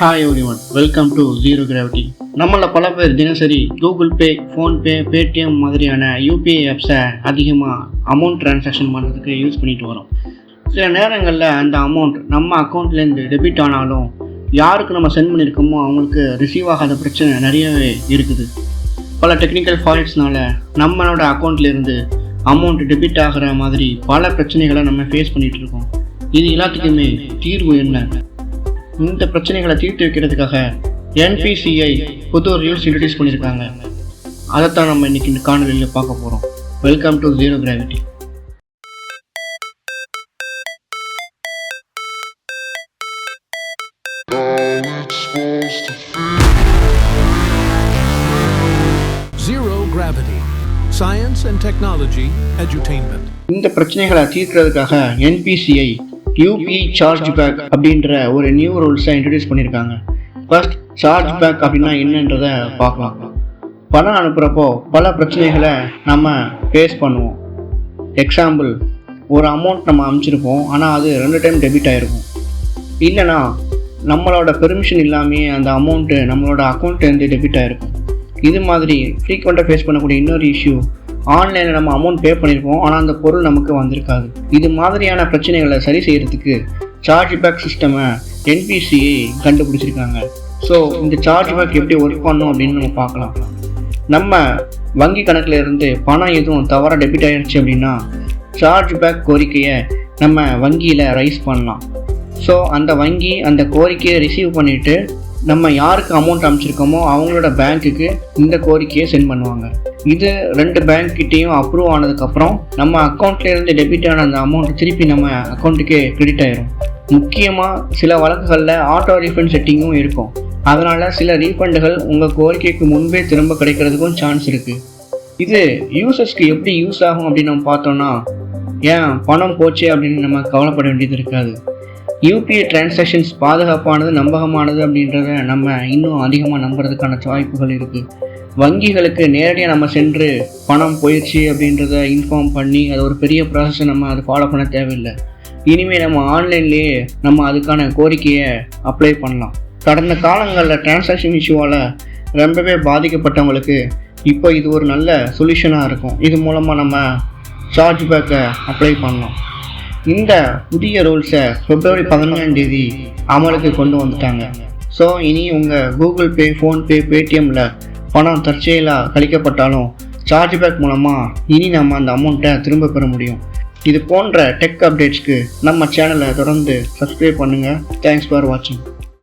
Hi everyone welcome to zero gravity நம்மள பல பேர் தினசரி கூகுள் பே ஃபோன்பே பேடிஎம் மாதிரியான யூபிஐ ஆப்ஸை அதிகமாக அமௌண்ட் டிரான்சாக்ஷன் பண்ணுறதுக்கு யூஸ் பண்ணிட்டு வரோம். சில நேரங்களில் அந்த அமௌண்ட் நம்ம அக்கௌண்ட்லேருந்து டெபிட் ஆனாலும் யாருக்கு நம்ம சென்ட் பண்ணியிருக்கோமோ அவங்களுக்கு ரிசீவ் ஆகாத பிரச்சனை நிறையவே இருக்குது. பல டெக்னிக்கல் ஃபால்ட்ஸ்னால நம்மளோட அக்கௌண்ட்லேருந்து அமௌண்ட் டெபிட் ஆகிற மாதிரி பல பிரச்சனைகளை நம்ம ஃபேஸ் பண்ணிகிட்டு இருக்கோம். இது எல்லாத்துக்குமே தீர்வு என்ன? இந்த பிரச்சனைகளை தீர்த்து வைக்கிறதுக்காக என்பிசிஐ புது ரூல்ஸ் இன்ட்ரடியூஸ் பண்ணியிருக்காங்க. அதைத்தான் நம்ம இன்னைக்கு இந்த காணொலியில் பார்க்க போகிறோம் welcome to zero gravity Zero Gravity. Science and Technology Edutainment. இந்த பிரச்சனைகளை தீர்க்கிறதுக்காக என்பிசிஐ யூபிஐ சார்ஜ் பேக் அப்படின்ற ஒரு நியூ ரூல்ஸை இன்ட்ரடியூஸ் பண்ணியிருக்காங்க ஃபர்ஸ்ட் சார்ஜ் பேக் அப்படின்னா என்னன்றதை பார்க்கலாம். பணம் அனுப்புகிறப்போ பல பிரச்சனைகளை நம்ம ஃபேஸ் பண்ணுவோம். எக்ஸாம்பிள் ஒரு அமௌண்ட் நம்ம அனுப்பிச்சிருப்போம். ஆனால் அது ரெண்டு டைம் டெபிட் ஆகிருக்கும் இல்லைனா நம்மளோட பெர்மிஷன் இல்லாமையே அந்த அமௌண்ட்டு நம்மளோட அக்கௌண்ட்லேருந்து டெபிட் ஆகிருக்கும் இது மாதிரி ஃப்ரீக்வெண்ட்டாக ஃபேஸ் பண்ணக்கூடிய இன்னொரு இஷ்யூ ஆன்லைனில் நம்ம அமௌண்ட் பே பண்ணியிருப்போம் ஆனால் அந்த பொருள் நமக்கு வந்திருக்காது. இது மாதிரியான பிரச்சனைகளை சரி செய்கிறதுக்கு சார்ஜ் பேக் சிஸ்டமை என்பிசிஐ கண்டுபிடிச்சிருக்காங்க. ஸோ இந்த சார்ஜ் பேக் எப்படி ஒர்க் பண்ணும் அப்படின்னு நம்ம பார்க்கலாம். நம்ம வங்கி கணக்கில் இருந்து பணம் எதுவும் தவறாக டெபிட் ஆகிடுச்சு அப்படின்னா சார்ஜ் பேக் கோரிக்கையை நம்ம வங்கியில் ரைஸ் பண்ணலாம். ஸோ அந்த வங்கி அந்த கோரிக்கையை ரிசீவ் பண்ணிவிட்டு நம்ம யாருக்கு அமௌண்ட் அனுப்பிச்சிருக்கோமோ அவங்களோட பேங்க்குக்கு இந்த கோரிக்கையை சென்ட் பண்ணுவாங்க. இது ரெண்டு பேங்க் கிட்டேயும் அப்ரூவ் ஆனதுக்கப்புறம் நம்ம அக்கௌண்ட்லேருந்து டெபிட் ஆன அந்த அமௌண்ட் திருப்பி நம்ம அக்கௌண்ட்டுக்கே கிரெடிட் ஆயிரும். முக்கியமாக சில வழக்குகளில் ஆட்டோ ரீஃபண்ட் செட்டிங்கும் இருக்கும். அதனால் சில ரீஃபண்டுகள் உங்கள் கோரிக்கைக்கு முன்பே திரும்ப கிடைக்கிறதுக்கும் சான்ஸ் இருக்குது இது யூசர்ஸ்க்கு எப்படி யூஸ் ஆகும் அப்படின்னு நம்ம பார்த்தோம்னா ஏன் பணம் போச்சு அப்படின்னு நம்ம கவலைப்பட வேண்டியது இருக்காது. யூபிஐ டிரான்சாக்ஷன்ஸ் பாதுகாப்பானது நம்பகமானது அப்படின்றத நம்ம இன்னும் அதிகமாக நம்புறதுக்கான வாய்ப்புகள் இருக்குது வங்கிகளுக்கு நேரடியாக நம்ம சென்று பணம் போயிடுச்சு அப்படின்றத இன்ஃபார்ம் பண்ணி அது ஒரு பெரிய ப்ராசஸை நம்ம அதை ஃபாலோ பண்ண தேவையில்லை. இனிமேல் நம்ம ஆன்லைன்லேயே நம்ம அதுக்கான கோரிக்கையை அப்ளை பண்ணலாம். கடந்த காலங்களில் டிரான்சாக்ஷன் இஷ்யூவால் ரொம்பவே பாதிக்கப்பட்டவங்களுக்கு இப்போ இது ஒரு நல்ல சொல்யூஷனாக இருக்கும். இது மூலமாக நம்ம சார்ஜ் பேக்கை அப்ளை பண்ணலாம். இந்த புதிய ரூல்ஸை பிப்ரவரி பதினொன்றாம் தேதி அமலுக்கு கொண்டு வந்துட்டாங்க. ஸோ இனி உங்கள் கூகுள் பே ஃபோன்பே பேடிஎம்மில் பணம் தற்செயலாக கழிக்கப்பட்டாலும் சார்ஜ் பேக் மூலமாக இனி நம்ம அந்த அமௌண்ட்டை திரும்ப பெற முடியும். இது போன்ற டெக் அப்டேட்ஸ்க்கு நம்ம சேனலை தொடர்ந்து சப்ஸ்கிரைப் பண்ணுங்கள் தேங்க்ஸ் ஃபார் வாட்சிங்